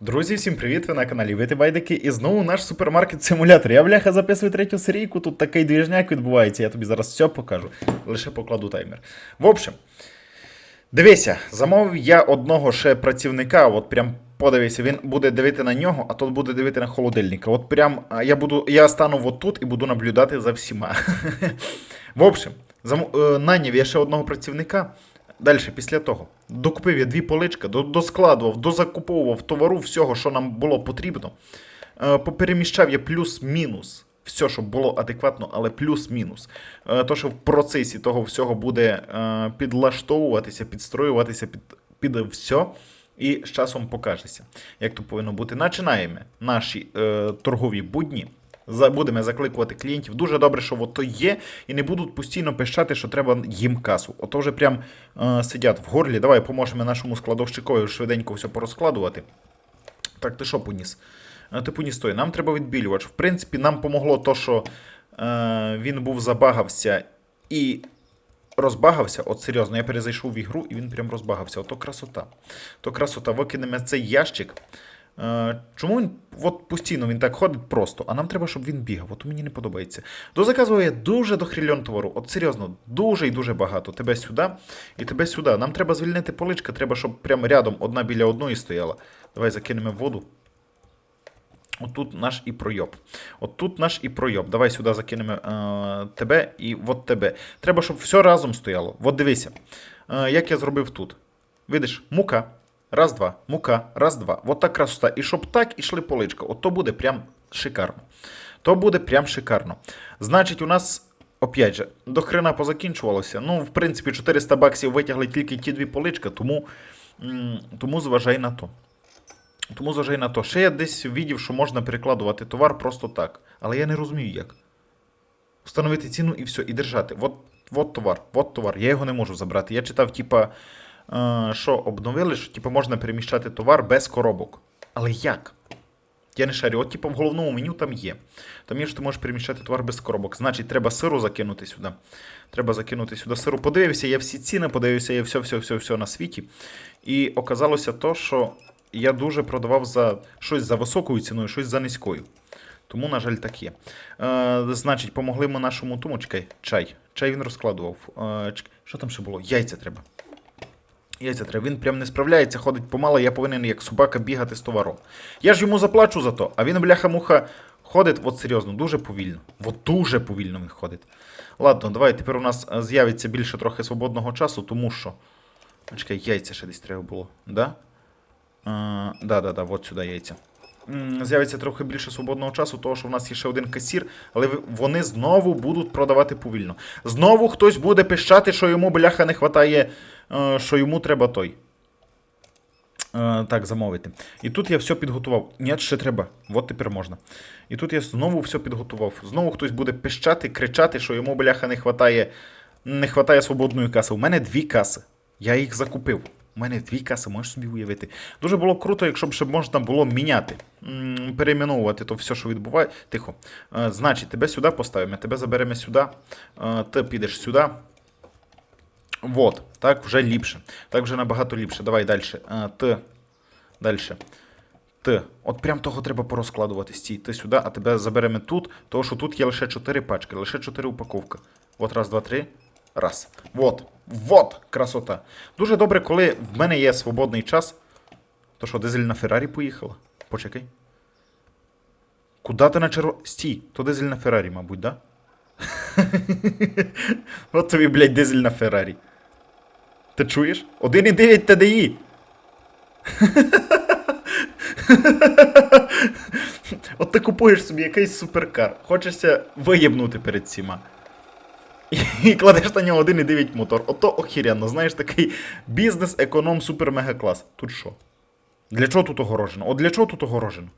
Друзі, всім привіт! Ви на каналі Вити Байдики. І знову наш супермаркет-симулятор. Я бляха записую третю серійку, тут такий двіжняк відбувається, я тобі зараз все покажу. Лише покладу таймер. В общем, дивися, замовив я одного ще працівника, от прям подивися, він буде дивити на нього, а тут буде дивити на холодильника. От прям я буду, я стану от тут і буду наблюдати за всіма. В общем, е, наняв я ще одного працівника. Далі, після того, докупив я дві полички, доскладував, дозакуповував товару всього, що нам було потрібно. Е, Попереміщав я плюс-мінус. Все, щоб було адекватно, але плюс-мінус. Е, То, що в процесі того всього буде е, підлаштовуватися, підстроюватися під, під все. І з часом покажеться, як то повинно бути. Починаємо наші е, торгові будні. Будемо закликувати клієнтів. Дуже добре, що от то є, і не будуть постійно пищати, що треба їм касу. Ото вже прям е, сидять в горлі. Давай поможемо нашому складовщикові швиденько все порозкладувати. Так, ти що поніс? Е, Ти поніс той. Нам треба відбілювач. В принципі, нам помогло то, що е, він був забагався і розбагався. От серйозно, я перезайшов в ігру і він прям розбагався. Ото красота. То красота. Викинемо цей ящик. Е, Чому він от постійно він так ходить просто, а нам треба, щоб він бігав. От мені не подобається. Дозаказує дуже дохрільон товару. От серйозно, дуже і дуже багато. Тебе сюди і тебе сюди. Нам треба звільнити поличка, треба, щоб прямо рядом одна біля одної стояла. Давай закинемо воду. Отут наш і пройоб. Отут наш і пройоб. Давай сюди закинемо е, тебе і от тебе. Треба, щоб все разом стояло. От дивися, е, як я зробив тут. Видиш, мука. Раз, два, мука, раз, два. От так красота. І щоб так ішли поличка. От то буде прям шикарно. То буде прям шикарно. Значить, у нас, опять же, до хрена позакінчувалося. Ну, в принципі, 400 баксів витягли тільки ті дві полички, тому, тому зважай на то. Тому зважай на то. Ще я десь відів, що можна перекладувати товар просто так. Але я не розумію як. Встановити ціну і все, і держати. От, от товар, от товар. Я його не можу забрати. Я читав, типа, що обновили, що типа, можна переміщати товар без коробок. Але як? Я не шарю. От, типа, в головному меню там є. Там є, що ти можеш переміщати товар без коробок. Значить, треба сиру закинути сюди. Треба закинути сюди сиру. Подивився, я всі ціни, подивився, я все, все, все, все на світі. І оказалося то, що я дуже продавав за щось за високою ціною, щось за низькою. Тому, на жаль, так є. Е, значить, помогли ми нашому тому, чекай, чай. Чай він розкладував. Е, чек- що там ще було? Яйця треба. Яйця. Він прям не справляється, ходить помало, я повинен як собака бігати з товаром. Я ж йому заплачу за то, а він, бляха-муха, ходить, от серйозно, дуже повільно. От дуже повільно він ходить. Ладно, давай, тепер у нас е, з'явиться більше трохи свободного часу, тому що. Чекай, яйця ще десь треба було, да? А, да, да, да, от сюди яйця. З'явиться трохи більше свободного часу, того що в нас є ще один касір, але вони знову будуть продавати повільно. Знову хтось буде пищати, що йому бляха не вистачає, що йому треба той. Е, Так, замовити. І тут я все підготував. Ні, ще треба. От тепер можна. І тут я знову все підготував. Знову хтось буде пищати, кричати, що йому бляха не вистачає, не вистачає свободної каси. У мене дві каси. Я їх закупив. У мене дві каси, можеш собі уявити. Дуже було круто, якщо б ще можна було міняти, перейменовувати то все, що відбуває. Тихо. Е, Значить, тебе сюди поставимо, тебе заберемо сюди, е, ти підеш сюди. Вот, так вже ліпше. Так вже набагато ліпше. Давай далі. Е, Т. Далі. Т. От прям того треба порозкладувати. Стій, ти сюди, а тебе заберемо тут, тому що тут є лише 4 пачки, лише 4 упаковки. От раз, два, три. Раз. Вот. Вот, красота. Дуже добре, коли в мене є свободний час. То що, дизель на Феррарі поїхала? Почекай. Куда ти на черво... Стій, то дизель на Феррарі, мабуть, да? От тобі, блядь, дизель на Феррарі. Ти чуєш? 1,9 TDI. От ти купуєш собі якийсь суперкар, хочешся виєбнути перед всіма. І кладеш на нього 1,9 мотор. Ото охіренно, знаєш, такий бізнес, економ, супер мега клас. Тут що? Для чого тут огорожено? От для чого тут огорожено?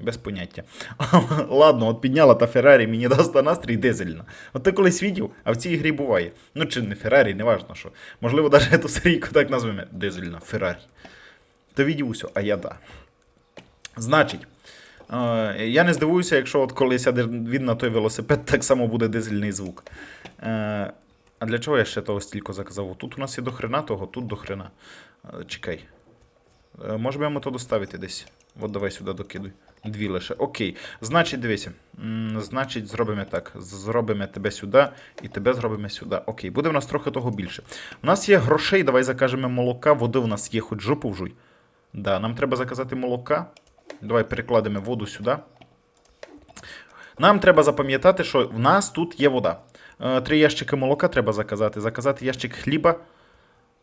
Без поняття. Ладно, от підняла та Феррарі, мені дасть настрій дизельна. От ти колись відів, а в цій грі буває. Ну чи не Феррарі, неважно що. Можливо, навіть ту серійку так назвемо. Дизельна Феррарі. Ти відів усе, а я да. Значить, я не здивуюся, якщо от коли сяде він на той велосипед, так само буде дизельний звук. Е, а для чого я ще того стільки заказав? Тут у нас є до хрена того, тут до хрена. Е, чекай. Е, Може би то доставити десь. От давай сюди докидуй. Дві лише. Окей. Значить, дивися. Значить, зробимо так. Зробимо тебе сюди і тебе зробимо сюди. Окей, буде в нас трохи того більше. У нас є грошей, давай закажемо молока, води у нас є, хоч жопу вжуй. Да, нам треба заказати молока. Давай перекладемо воду сюди. Нам треба запам'ятати, що в нас тут є вода. Е, Три ящики молока треба заказати. Заказати ящик хліба.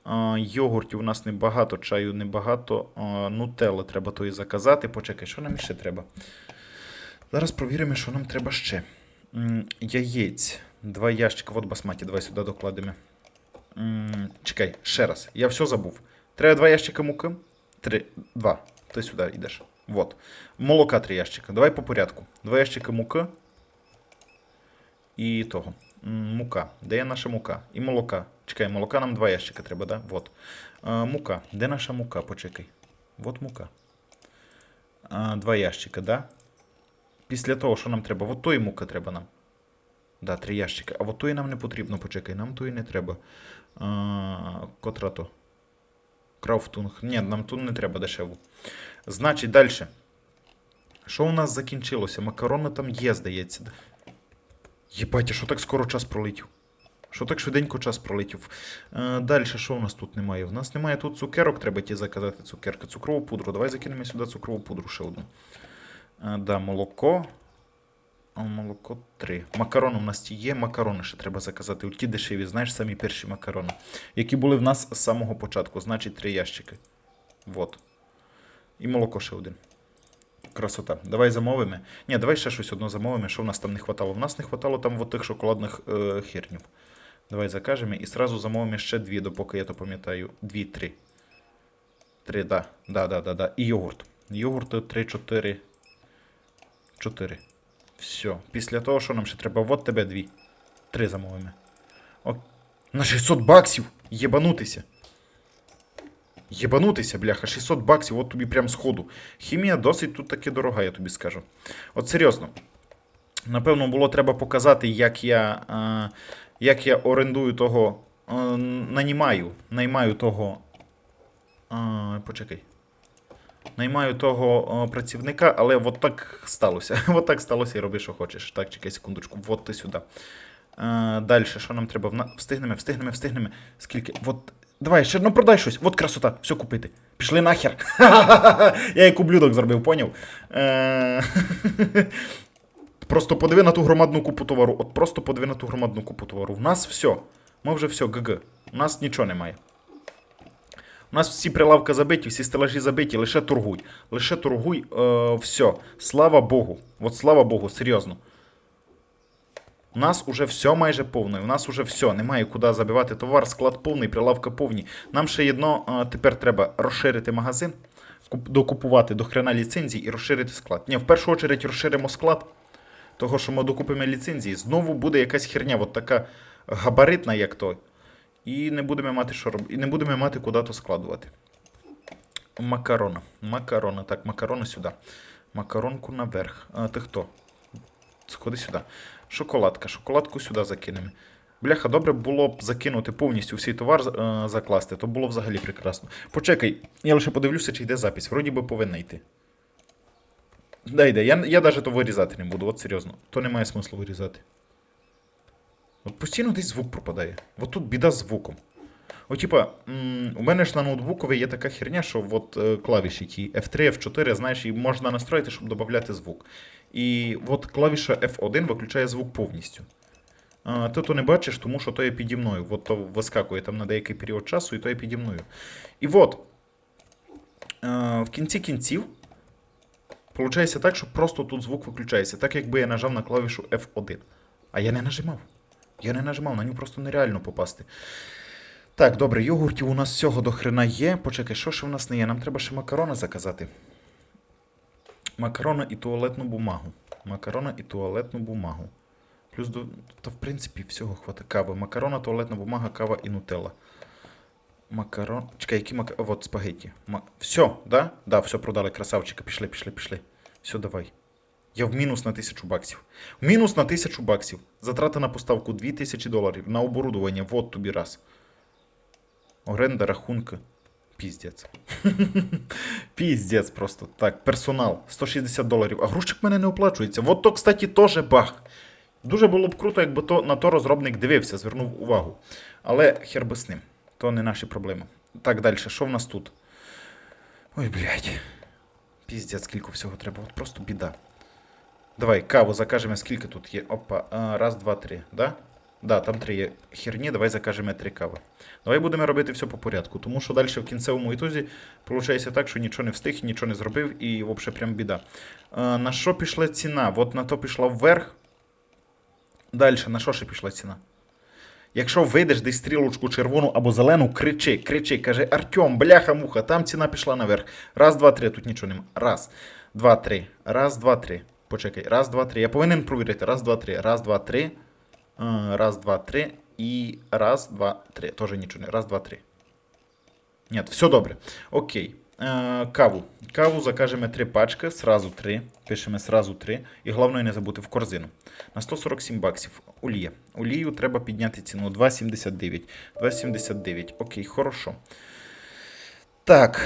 Е, Йогуртів у нас небагато, чаю небагато. Е, Нутелли треба тої заказати. Почекай, що нам ще треба? Зараз провіримо, що нам треба ще. Яєць. Два ящика. От басматі, давай сюди докладемо. Чекай, ще раз. Я все забув. Треба два ящика муки. Три. Два. Ти сюди йдеш. Вот. Молока три ящика. Давай по порядку. Два ящика муки. І того. Мука. Де є наша мука? І молока. Чекай, молока нам два ящика треба, да? Вот. Е, мука. Де наша мука? Почекай. Вот мука. Е, два ящика, да? Після того, що нам треба? Вот тої мука треба нам. Да, три ящика. А от тої нам не потрібно, почекай, нам тої не треба. Е, котра то? Крафтунг. Ні, нам тут не треба дешеву. Значить, далі. Що у нас закінчилося? Макарони там є, здається. Єбать, а що так скоро час пролетів? Що так швиденько час пролетів? Е, далі, що у нас тут немає? У нас немає тут цукерок, треба ті заказати цукерки. Цукрову пудру. Давай закинемо сюди цукрову пудру ще одну. Е, да, молоко. А, молоко 3. Макарони у нас є, макарони ще треба заказати. Ті дешеві, знаєш, самі перші макарони, які були в нас з самого початку. Значить, три ящики. Вот. І молоко ще один. Красота. Давай замовимо. Ні, давай ще щось одно замовимо, що в нас там не хватало. В нас не хватало там от тих шоколадних е, хернів. Давай закажемо і сразу замовимо ще дві, допоки я то пам'ятаю. Дві, три. Три, да. Да, да, да, да. І йогурт. Йогурт 3, 4. 4. Все. Після того, що нам ще треба? От тебе дві. Три замовимо. О, на 600 баксів! Єбанутися. Єбанутися, бляха, 600 баксів, от тобі прям сходу. Хімія досить тут таки дорога, я тобі скажу. От серйозно. Напевно, було треба показати, як я, е, як я орендую того. Е, нанімаю. Наймаю того. Е, почекай. Наймаю того е, працівника, але от так сталося. от так сталося і роби, що хочеш. Так, чекай секундочку. От ти сюди. Далі, що нам треба? Встигнемо, встигнемо, встигнемо. Скільки? От. Давай, ще ну продай щось. От красота, все купити. Пішли нахер. Я як ублюдок зробив, поняв? Е, Просто подиви на ту громадну купу товару. От просто подиви на ту громадну купу товару. В нас все. Ми вже все, ГГ. У нас нічого немає. У нас всі прилавки забиті, всі стелажі забиті, лише торгуй. Лише торгуй, е, все. Слава Богу. От слава Богу, серйозно. У нас уже все майже повне. У нас уже все. Немає куди забивати товар, склад повний, прилавка повні. Нам ще єдно тепер треба розширити магазин, докупувати до хрена ліцензій і розширити склад. Ні, в першу чергу розширимо склад. Того, що ми докупимо ліцензії, знову буде якась херня, от така габаритна, як той. І не будемо мати що робити. І не будемо мати куди то складувати. Макарона. Макарона. Так, макарони сюди. Макаронку наверх. А, ти хто? Сходи сюди. Шоколадка. Шоколадку сюди закинемо. Бляха, добре було б закинути повністю всій товар е, закласти, то було взагалі прекрасно. Почекай, я лише подивлюся, чи йде запись. Вроді би повинна йти. Да, йде. Я, я навіть то вирізати не буду, от серйозно. То немає смислу вирізати. От постійно десь звук пропадає. От тут біда з звуком. От, типа, у мене ж на ноутбукові є така херня, що от е, клавіші ті F3, F4, знаєш, і можна настроїти, щоб додати звук. І от клавіша F1 виключає звук повністю. Ти то не бачиш, тому що то є піді мною. От то вискакує там на деякий період часу, і то є піді мною. І от, в кінці кінців, Получається так, що просто тут звук виключається, так якби я нажав на клавішу F1. А я не нажимав. Я не нажимав, на нього просто нереально попасти. Так, добре, йогуртів у нас всього до хрена є. Почекай, що ще в нас не є? Нам треба ще макарони заказати. Макарони і туалетну бумагу. Макарони і туалетну бумагу. Плюс до. Та в принципі всього хватить. Кави. Макарона, туалетна бумага, кава і нутелла. Макарон. Чекай, які мак... Вот спагетті. Ма... Все, да? Да, все продали, красавчика. Пішли, пішли, пішли. Все, давай. Я в мінус на тисячу баксів. Мінус на тисячу баксів. Затрата на поставку 2000 доларів. На оборудування, вот тобі раз. Оренда, рахунки. Піздець. Піздець просто. Так, персонал. 160 доларів. А грузчик мене не оплачується. Вот то, кстати, теж баг. Дуже було б круто, якби то, на то розробник дивився, звернув увагу. Але хер би з ним. То не наші проблеми. Так, далі, що в нас тут? Ой, блядь. Піздець, скільки всього треба. От просто біда. Давай, каву закажемо, скільки тут є. Опа, раз, два, три, да? Да, там три є херні, давай закажемо три кави. Давай будемо робити все по порядку, тому що далі в кінцевому ітозі виходить так, що нічого не встиг, нічого не зробив і взагалі прям біда. А, на що пішла ціна? От на то пішла вверх. Далі, на що ще пішла ціна? Якщо вийдеш десь стрілочку червону або зелену, кричи, кричи, каже Артем, бляха-муха, там ціна пішла наверх. Раз, два, три, тут нічого нема. Раз, два, три. Раз, два, три. Почекай. Раз, два, три. Я повинен провірити. Раз, два, три. Раз, два, три. Е, Раз, два, три. І раз, два, три. Тоже нічого не. Раз, два, три. Ні, все добре. Окей. Е, каву. Каву закажемо три пачки, сразу три. Пишемо сразу три. І головне не забути в корзину. На 147 баксів. Олія. Олію треба підняти ціну. 2,79. 2,79. Окей, хорошо. Так.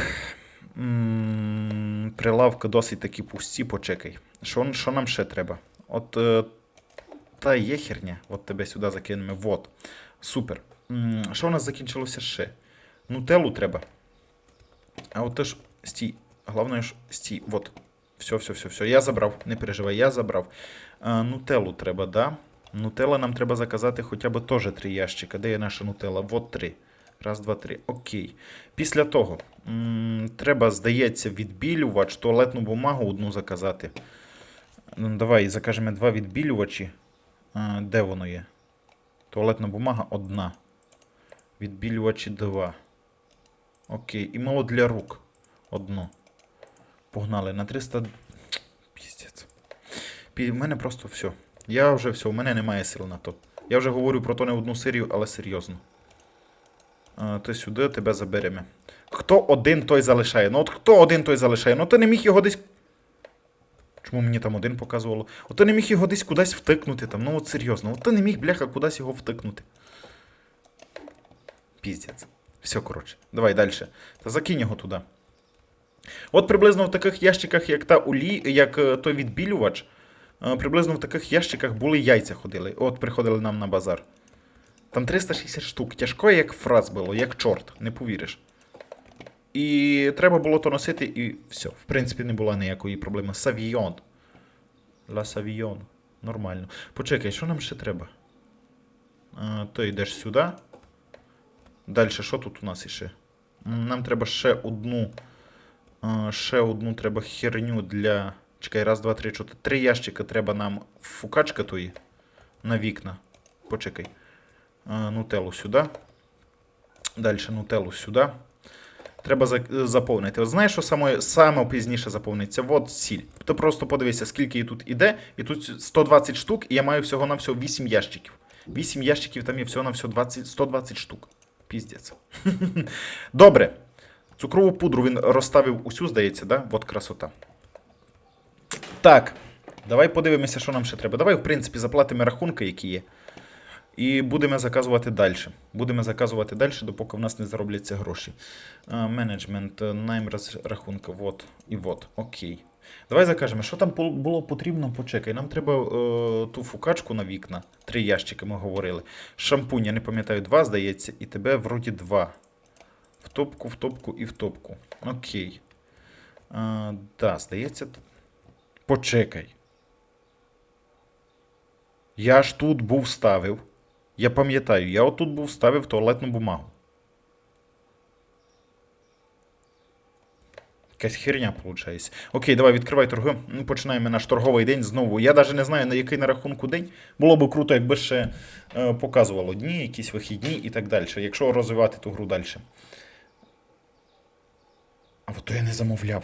М, Прилавки досить такі пусті, почекай. Що, що нам ще треба? От е, та є херня. От тебе сюди закинемо. Вот. Супер. Що у нас закінчилося ще? Нутеллу треба. А от теж стій. Головне ж стій. Вот. Все, все, все, все. Я забрав. Не переживай, я забрав. А, нутеллу треба, да? Нутелла нам треба заказати хоча б теж три ящика. Де є наша нутелла? Вот три. Раз, два, три. Окей. Після того м, треба, здається, відбілювач, туалетну бумагу одну заказати. Ну, давай закажемо два відбілювачі. Де воно є? Туалетна бумага одна. Відбілювачі два. Окей. І мало для рук. Одно. Погнали. На 300. Піздець. Пі... В мене просто все. Я вже все, у мене немає сил на то. Я вже говорю про то не одну серію, але серйозно. А, ти сюди тебе заберемо. Хто один той залишає? Ну от хто один той залишає? Ну ти не міг його десь. Чому мені там один показувало? От ти не міг його десь кудись втикнути там. Ну от серйозно, от ти не міг, бляха, кудись його втикнути. Піздець. Все, коротше. Давай далі. Та закинь його туди. От приблизно в таких ящиках, як та улі, як е, той відбілювач, е, приблизно в таких ящиках були яйця ходили. От приходили нам на базар. Там 360 штук. Тяжко, як фраз було, як чорт, не повіриш. І треба було то носити, і все. В принципі, не була ніякої проблеми. Савійон. Ла Савійон. Нормально. Почекай, що нам ще треба? А, то йдеш сюди. Далі, що тут у нас іще? Нам треба ще одну. Ще одну треба херню для. Чекай, раз, два, три, чотири. Три ящика треба нам фукачка тої на вікна. Почекай. А, Нутеллу сюди. Далі нутеллу сюди. Треба заповнити. От знаєш, що саме, саме пізніше заповниться? От сіль. Ти просто подивися, скільки її тут іде, і тут 120 штук, і я маю всього на всього 8 ящиків. 8 ящиків, там є всього на всього 20, 120 штук. Піздець. Добре. Цукрову пудру він розставив усю, здається, да? От красота. Так. Давай подивимося, що нам ще треба. Давай, в принципі, заплатимо рахунки, які є. І будемо заказувати далі. Будемо заказувати далі, допоки в нас не заробляться гроші. Менеджмент, е, найм рахунка, вот і вот. Окей. Давай закажемо, що там було потрібно, почекай. Нам треба е, ту фукачку на вікна. Три ящики ми говорили. Шампунь, я не пам'ятаю, два, здається, і тебе вроді два. В топку, в топку і в топку. Окей. А, да, здається. Почекай. Я ж тут був ставив. Я пам'ятаю, я отут був ставив туалетну бумагу. Якась херня виходить. Окей, давай відкривай торги. Ну, Починаємо наш торговий день знову. Я навіть не знаю, на який на рахунку день. Було б круто, якби ще е, показувало дні, якісь вихідні і так далі. Якщо розвивати ту гру далі. А от то я не замовляв.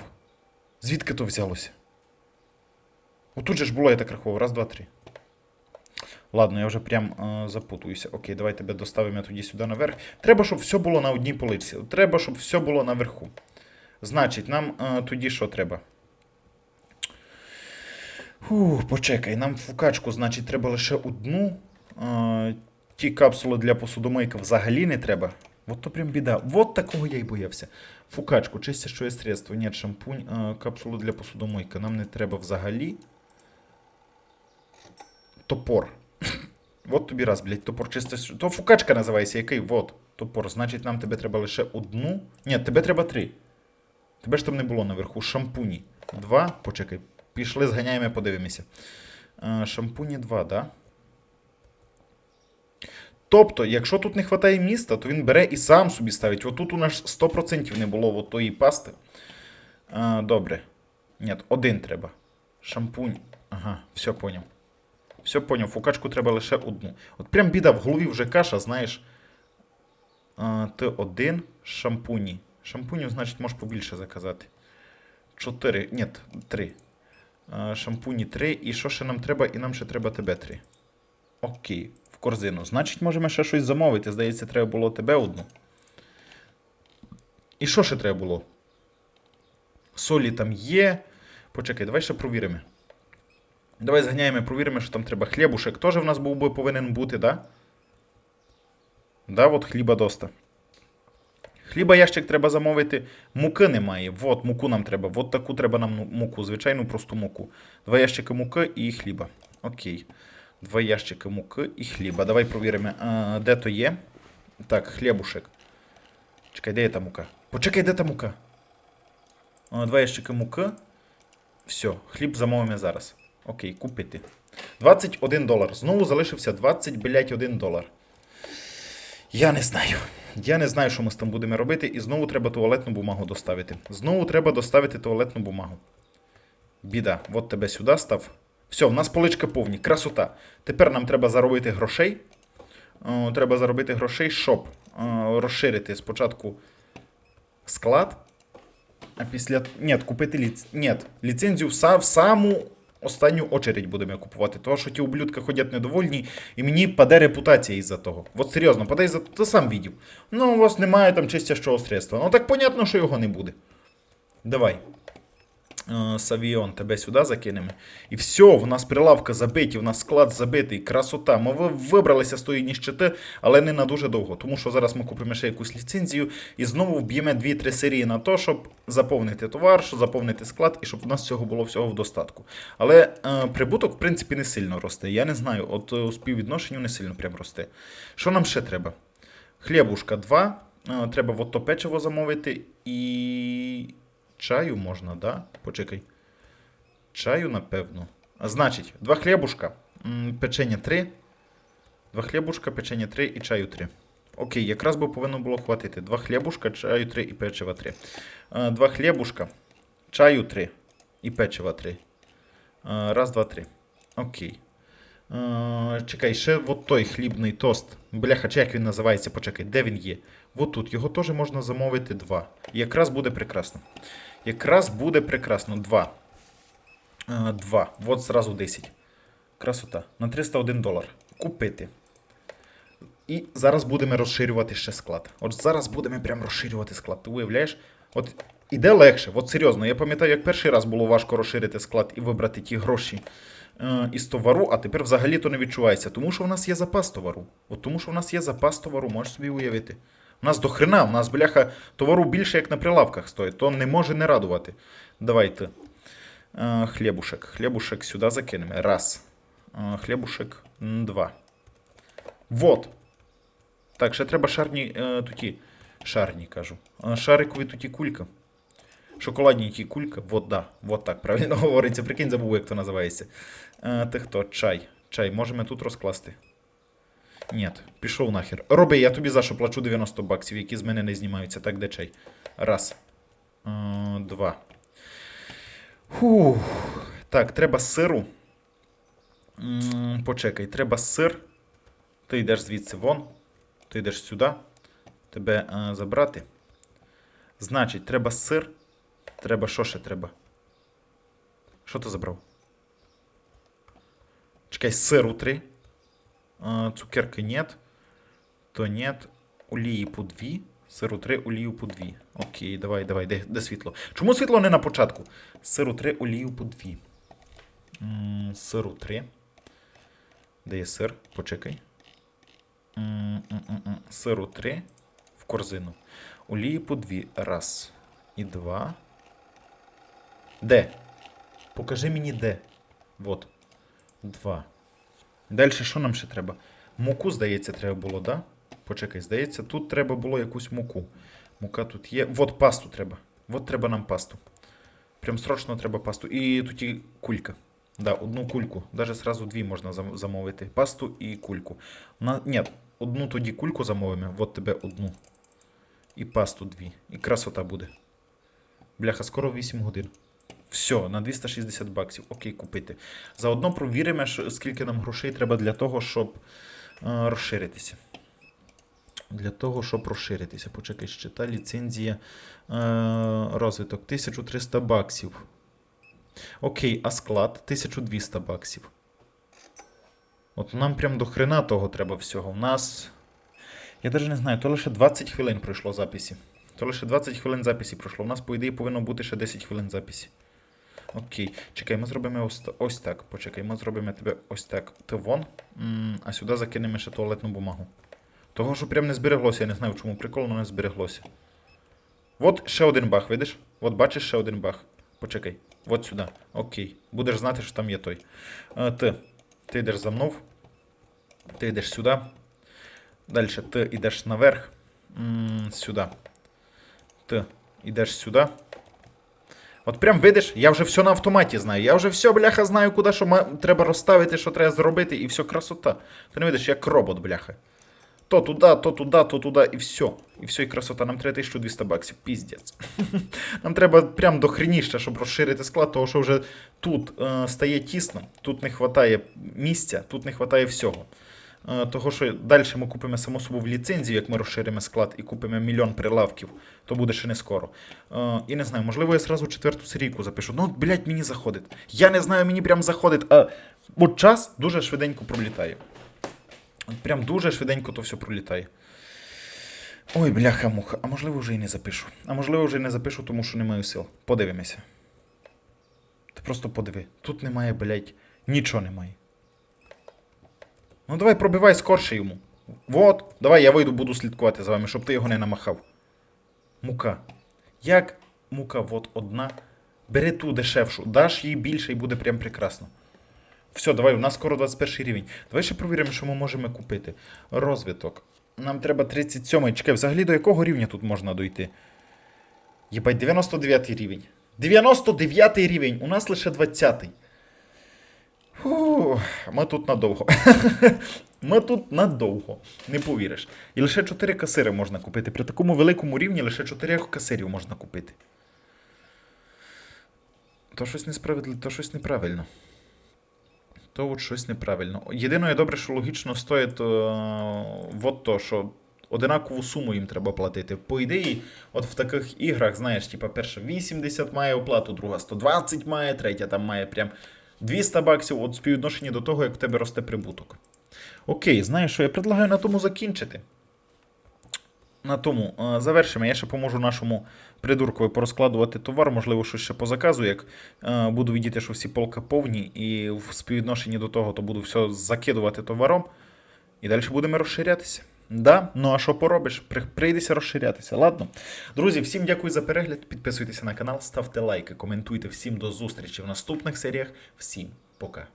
Звідки то взялося? Отут же ж було, я так рахував. Раз, два, три. Ладно, я вже прям е, запутуюся. Окей, давай тебе доставимо тоді сюди наверх. Треба, щоб все було на одній полиці. Треба, щоб все було наверху. Значить, нам е, тоді що треба? Фух, почекай, нам фукачку, значить, треба лише одну. Е, ті капсули для посудомийки взагалі не треба. От то прям біда. От такого я й боявся. Фукачку, чистящее средство. Нет, шампунь, е, капсулу для посудомойки. Нам не треба взагалі. Топор. Вот тобі раз, блядь, топор чисте. То фукачка називається, який? Вот. Топор. Значить, нам тебе треба лише одну. Ні, тебе треба три. Тебе ж там не було наверху. Шампуні. Два. Почекай. Пішли, зганяємо, подивимося. Е, шампуні два, да? Тобто, якщо тут не вистачає міста, то він бере і сам собі ставить. Отут у нас 100% не було от тої пасти. Е, добре. Ні, один треба. Шампунь. Ага, все поняв. Все поняв, фукачку треба лише одну. От прям біда, в голові вже каша, знаєш. Т1 шампуні. Шампунів, значить, можеш побільше заказати. 4. Ні, 3. Шампуні 3. І що ще нам треба? І нам ще треба тебе 3. Окей, в корзину. Значить, можемо ще щось замовити. Здається, треба було тебе одну. І що ще треба було? Солі там є. Почекай, давай ще провіримо. Давай зганяємо, провіримо, що там треба. Хлібушек теж в нас був би повинен бути, да? Да, от хліба доста. Хліба ящик треба замовити. Муки немає. Вот, муку нам треба. Вот таку треба нам ну- муку, звичайну просту муку. Два ящики муки і хліба. Окей. Два ящики муки і хліба. Давай провіримо, де то є. Так, хлібушек. Чекай, де є та мука? Почекай, де та мука? Два ящики муки. Все, хліб замовимо зараз. Окей, купити. 21 долар. Знову залишився 20, блять, 1 долар. Я не знаю. Я не знаю, що ми з тим будемо робити. І знову треба туалетну бумагу доставити. Знову треба доставити туалетну бумагу. Біда, от тебе сюди став. Все, в нас полички повні. Красота. Тепер нам треба заробити грошей. О, треба заробити грошей, щоб о, розширити спочатку склад. А після. Ні, купити ліц... Ні, ліцензію в саму останню очередь будемо купувати. Тому що ті ублюдки ходять недовольні, і мені паде репутація із-за того. От серйозно, паде із-за то, сам відів. Ну, у вас немає там чистящого средства. Ну так понятно, що його не буде. Давай. Е, Савіон, тебе сюди закинемо. І все, в нас прилавка забиті, в нас склад забитий, красота. Ми вибралися з тої ніщити, але не на дуже довго. Тому що зараз ми купимо ще якусь ліцензію і знову вб'ємо 2-3 серії на то, щоб заповнити товар, щоб заповнити склад і щоб в нас цього було всього в достатку. Але е, прибуток, в принципі, не сильно росте. Я не знаю, от е, у співвідношенню не сильно прям росте. Що нам ще треба? Хлібушка 2. Е, треба от то печиво замовити і. Чаю можна, да? Почекай. Чаю, напевно. А, значить, два хлібушка, печення 3. Два хлібушка, печення 3 і чаю 3. Окей, якраз би повинно було хватити. Два хлібушка, чаю 3 і печива 3. Е, Два хлібушка, чаю 3 і печива 3. Е, Раз, два, три. Окей. Чекай, ще от той хлібний тост. Бляха, чи як він називається? Почекай, де він є? От тут. Його теж можна замовити два. І якраз буде прекрасно. Якраз буде прекрасно. Два. Два. От зразу 10. Красота. На 301 долар. Купити. І зараз будемо розширювати ще склад. От зараз будемо прям розширювати склад. Ти уявляєш? От іде легше, от серйозно. Я пам'ятаю, як перший раз було важко розширити склад і вибрати ті гроші е, із товару, а тепер взагалі то не відчувається. Тому що в нас є запас товару. От тому що в нас є запас товару, можеш собі уявити. У нас до хрена, у нас, бляха, товару більше, як на прилавках стоїть, то не може не радувати. Давайте. Е, хлібушек. Хлібушек сюди закинемо. Раз. Е, хлібушек два. Вот. Так, ще треба шарні е, туті. Шарні, кажу. Шарикові туті кулька. Шоколадні ті кулька. Вот, да. Вот так правильно говориться. Прикинь, забув, як то називається. Ти хто? Чай. Чай. Можемо тут розкласти. Ні, пішов нахер. Роби, я тобі за що плачу 90 баксів, які з мене не знімаються. Так, де чай? Раз. Два. Фух. Так, треба сиру. Почекай, треба сир. Ти йдеш звідси вон. Ти йдеш сюди. Тебе е, забрати. Значить, треба сир. Треба що ще треба? Що ти забрав? Чекай, сиру 3. Е, цукерки нет. То нет. Олії по 2. Сиру 3, олію по 2. Окей, давай, давай, де, де світло? Чому світло не на початку? Сиру 3, олію по 2. М, Сиру 3. Де є сир? Почекай. Сиру 3 в корзину. Олії по 2. Раз. і 2. Де? Покажи мені де. Вот. 2. Далі що нам ще треба? Муку, здається, треба було, да? Почекай, здається, тут треба було якусь муку. Мука тут є. Вот пасту треба. Вот треба нам пасту. Прям срочно треба пасту. І тут і кулька. Да, одну кульку. Даже сразу дві можна замовити. Пасту і кульку. На... Ні, одну тоді кульку замовимо. Вот тебе одну. І пасту дві. І красота буде. Бляха, скоро 8 годин. Все, на 260 баксів. Окей, купити. Заодно провіримо, скільки нам грошей треба для того, щоб е, розширитися. Для того, щоб розширитися. Почекай, щита, ліцензія, е, розвиток 1300 баксів. Окей, а склад 1200 баксів. От нам прям до хрена того треба всього. У нас. Я навіть не знаю, то лише 20 хвилин пройшло записі. То лише 20 хвилин записі пройшло. У нас, по ідеї, повинно бути ще 10 хвилин записі. Окей. Чекай, ми зробимо ось, ось так. Почекай, ми зробимо тебе ось так. Ти вон, а сюди закинемо ще туалетну бумагу. Того, що прям не збереглося, я не знаю, чому прикол, але не збереглося. От ще один баг, видиш? От бачиш ще один баг. Почекай. От сюди. Окей. Будеш знати, що там є той. Е, ти. Ти йдеш за мною. Ти йдеш сюди. Далі ти йдеш наверх. М, сюди. Ти йдеш сюди. От прям видиш, я вже все на автоматі знаю. Я вже все, бляха, знаю, куди що треба розставити, що треба зробити, і все красота. Ти не видиш, як робот, бляха. То туди, то туди, то туди, і все. І все, і красота. Нам треба 1200 баксів. Піздець. Нам треба прям до хреніща, щоб розширити склад, того що вже тут е, стає тісно, тут не вистачає місця, тут не вистачає всього. Е, того, що далі ми купимо само собою в ліцензію, як ми розширимо склад і купимо мільйон прилавків, то буде ще не скоро. Е, і не знаю, можливо, я зразу четверту серійку запишу. Ну, от, блядь, мені заходить. Я не знаю, мені прям заходить. А от час дуже швиденько пролітає. От прям дуже швиденько то все пролітає. Ой, бляха-муха, а можливо вже і не запишу. А можливо вже і не запишу, тому що не маю сил. Подивимося. Ти просто подиви. Тут немає, блядь, нічого немає. Ну давай пробивай скорше йому. Вот, давай я вийду, буду слідкувати за вами, щоб ти його не намахав. Мука. Як мука, от одна. Бери ту дешевшу, даш їй більше і буде прям прекрасно. Все, давай, у нас скоро 21 рівень. Давай ще провіримо, що ми можемо купити. Розвиток. Нам треба 37 Чекай, взагалі до якого рівня тут можна дойти? Єбать, 99 рівень. 99 рівень, у нас лише 20. Ми тут надовго. ми тут надовго, не повіриш. І лише 4 касири можна купити. При такому великому рівні лише 4 касирів можна купити. То щось несправедливо, то щось неправильно. То от щось неправильно. Єдине добре, що логічно стоїть е, от то, що одинакову суму їм треба платити. По ідеї, от в таких іграх, знаєш, типа перша 80 має оплату, друга 120 має, третя там має прям 200 баксів, от співвідношенні до того, як в тебе росте прибуток. Окей, знаєш що, я предлагаю на тому закінчити. На тому е, завершимо. Я ще поможу нашому придуркові порозкладувати товар, можливо, щось ще по заказу, як е, буду видіти, що всі полка повні, і в співвідношенні до того, то буду все закидувати товаром. І далі будемо розширятися. Да? Ну а що поробиш? При- Прийдеться розширятися. Ладно. Друзі, всім дякую за перегляд. Підписуйтеся на канал, ставте лайки, коментуйте. Всім до зустрічі в наступних серіях. Всім пока.